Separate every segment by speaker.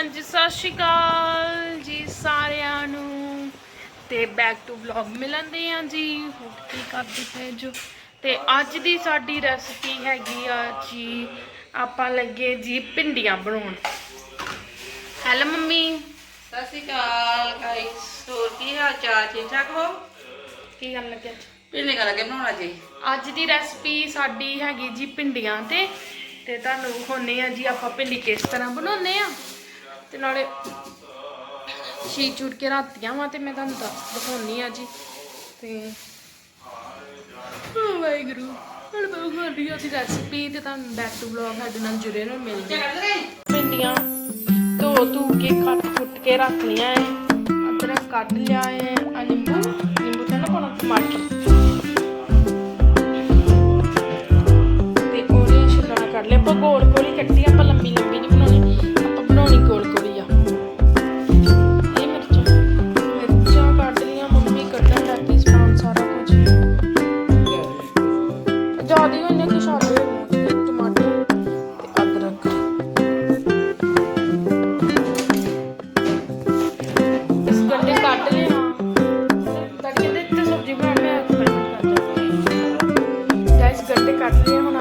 Speaker 1: ਹਾਂਜੀ ਸਤਿ ਸ਼੍ਰੀ ਅਕਾਲ ਜੀ ਸਾਰਿਆਂ ਨੂੰ। ਤੇ ਬੈਕ ਟੂ ਵਲੌਗ ਮਿਲਣਦੇ ਆ ਜੀ। ਹੋਰ ਕੀ ਕਰਦੇ ਪਏ ਜੋ? ਤੇ ਅੱਜ ਦੀ ਸਾਡੀ ਰੈਸਪੀ ਹੈਗੀ ਆ ਜੀ ਆਪਾਂ ਲੱਗੇ ਜੀ ਭਿੰਡੀਆਂ ਬਣਾਉਣ। Hello mummy.
Speaker 2: ਸਤਿ ਸ਼੍ਰੀ ਅਕਾਲ ਗਾਇਸ ਹੋਰ ਕੀ ਹਾਲ ਚਾਲ? ਠੀਕ ਠਾਕ ਹੋ?
Speaker 1: ਕੀ ਕਰਨ ਲੱਗੇ?
Speaker 2: ਪਿੰਨੇ ਕਾ ਲੱਗੇ ਬਣਾਉਣਾ ਜੀ
Speaker 1: ਅੱਜ ਦੀ ਰੈਸਪੀ ਸਾਡੀ ਹੈਗੀ ਜੀ ਭਿੰਡੀਆਂ ਤੇ ਤੇ ਤੁਹਾਨੂੰ ਵਿਖਾਉਣੇ ਆ ਜੀ ਆਪਾਂ ਭਿੰਡੀ ਕਿਸ ਤਰ੍ਹਾਂ ਬਣਾਉਂਦੇ ਆ ਤੇ ਨਾਲੇ ਛੀ ਚੂਟ ਕੇ ਰਾਤੀਆਂ ਵਾ ਤੇ ਮੈਂ ਤੁਹਾਨੂੰ ਦੱਸ ਦਿਖਾਉਣੀ ਆ ਜੀ। ਤੇ ਵਾਹਿਗੁਰੂ। ਹੁਣ ਮੈਂ ਵਿਖਾਉਣੀ ਆ ਰੈਸਪੀ ਤੇ ਤੁਹਾਨੂੰ ਬੈਕ ਟੂ ਵਲੌਗ ਸਾਡੇ ਨਾਲ ਜੁੜੇ ਰਹੋ ਮਿਲਦੇ ਆ। ਭਿੰਡੀਆਂ ਧੋ ਧੂ ਕੇ, ਕੱਟ ਕੁੱਟ ਕੇ ਰੱਖ ਲਿਆ ਹੈ ਅਦਰਕ ਕੱਟ ਲਿਆ ਹੈ ਨਿੰਬੂ ਨਿੰਬੂ ਤੇ ਨਾ ਪਾਉਣਾ ਟਮਾਟਰ। ਗਾਇਸ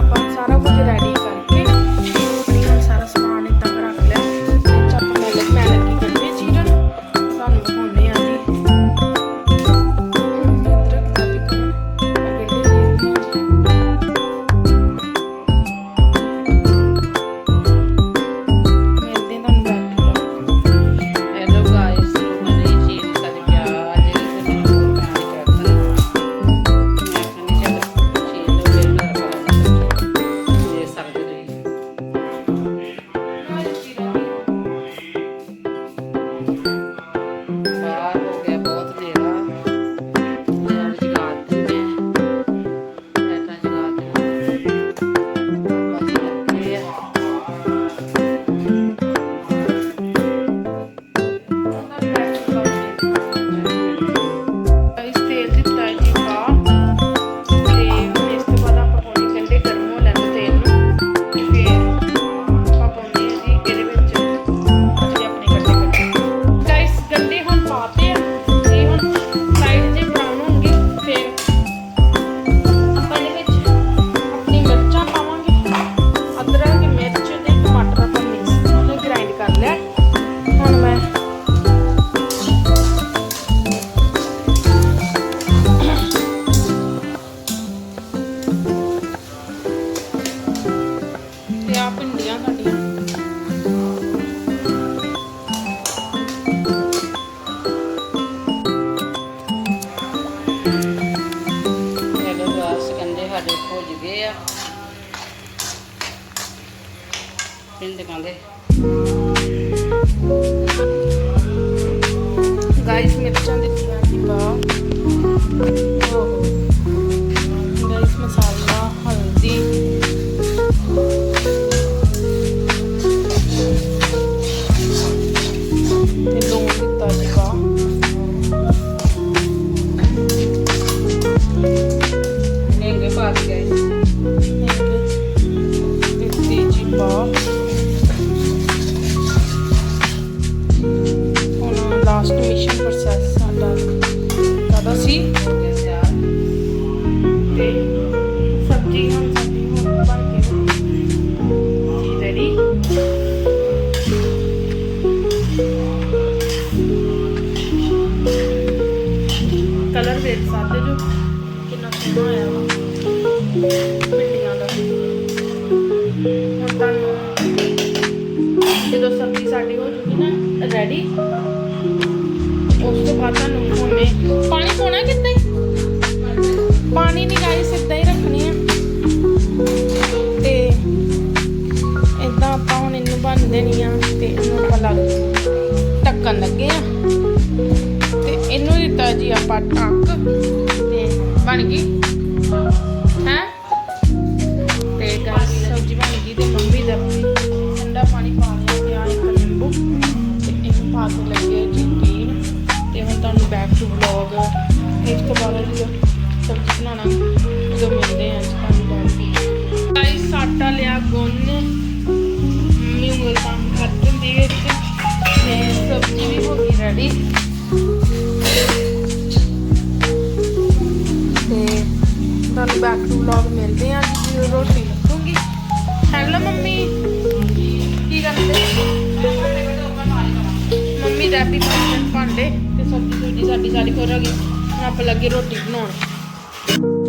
Speaker 2: ਪਿੰਡ ਕਹਿੰਦੇ
Speaker 1: ਗਾਇਸ ਮਿਰਚਾਂ ਦਿੱਤੀਆਂ ਕਲਰ ਵੇਖ ਸਕਦੇ ਜੋ ਕਿੰਨਾ ਸੋਹਣਾ ਆਇਆ ਵਾ। ਭਿੰਡੀਆਂ ਦਾ। ਹੁਣ ਤੁਹਾਨੂੰ ਜਦੋਂ ਸਬਜ਼ੀ ਸਾਡੀ ਹੋ ਜੂਗੀ ਨਾ ਰੈਡੀ ਉਸ ਤੋਂ ਬਾਅਦ ਤੁਹਾਨੂੰ ਉਹਨੇ ਪਾਣੀ ਪਾਉਣਾ ਕਿੱਦਾਂ ਪਾਣੀ ਨਹੀਂ ਗਾਈ ਸਿੱਧਾ ਹੀ ਰੱਖਣੀ ਬਣ ਗਈ। ਹੈ? ਤੇ ਗਾਇਸ ਸਬਜ਼ੀ ਬਣ ਗਈ ਤੇ ਮੰਮੀ ਦਾ ਠੰਡਾ ਪਾਣੀ ਪਾ ਲਿਆ ਤੇ ਆ ਇੱਕ ਨਿੰਬੂ ਤੇ ਇਹਨੂੰ ਪਾ ਕੇ ਲੱਗੇ ਜੀ ਪੀਣ ਤੇ ਹੁਣ ਤੁਹਾਨੂੰ ਬੈਕ ਟੂ ਵਲੌਗ ਇਸ ਤੋਂ ਬਾਅਦ ਜੀ ਸਬਜ਼ੀ ਬਣਾਉਣਾ ਜਦੋਂ ਮਿਲਦੇ ਆ ਤੁਹਾਨੂੰ ਗਾਇਸ ਸਾਟਾ ਲਿਆ, ਗੁੰਨ। ਮੰਮੀ ਉਂਗਲ ਕੰਮ ਕਰ ਦਿੰਦੀ ਹੈ ਤੇ ਰੈਡੀ ਵਲੌਗ ਮਿਲਦੇ ਆ ਜੀ ਰੋਟੀ ਲੱਗੂਗੀ ਹੈਲੋ ਮੰਮੀ। ਕੀ ਕਰਦੇ? ਮੰਮੀ ਰੈਪੀ ਪਾਉਂਦੇ ਭਾਂਡੇ ਤੇ ਸਬਜ਼ੀ ਸੁਬਜ਼ੀ ਸਾਡੀ ਸਾਰੀ ਹੋ ਗਈ। ਹੁਣ ਆਪਾਂ ਲੱਗੇ ਰੋਟੀ ਬਣਾਉਣ।